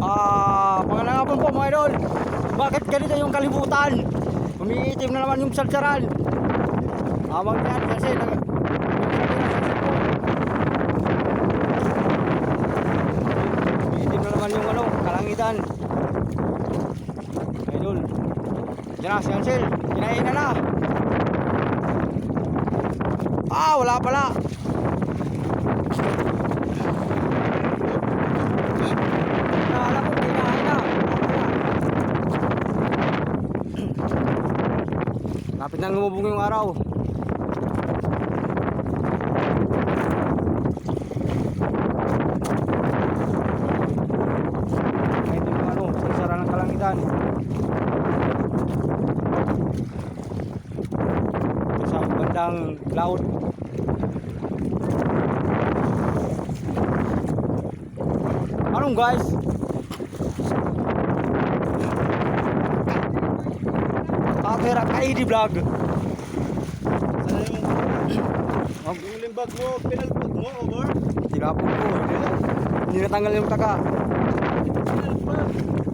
Ah, pangalan nga po mga idol. Bakit ganito yung kalibutan? Umiitim na naman yung salsaran. Awang yan kasi nag Umiitim na naman yung ano, kalangitan. Idol. Yan na, si Ansel. Kinain na na. Ah, wala pala. Akala ko kinain na. Lapit na lumubog yung araw. Ito yung ano, sarsara ng kalangitan. Sa bandang laut. Anong guys? Kakira kayo di vlog. Sana yung yung limbag mo, pinalpag mo, over? Tinapon ko. Hindi natanggal yung taka. Pinalpag.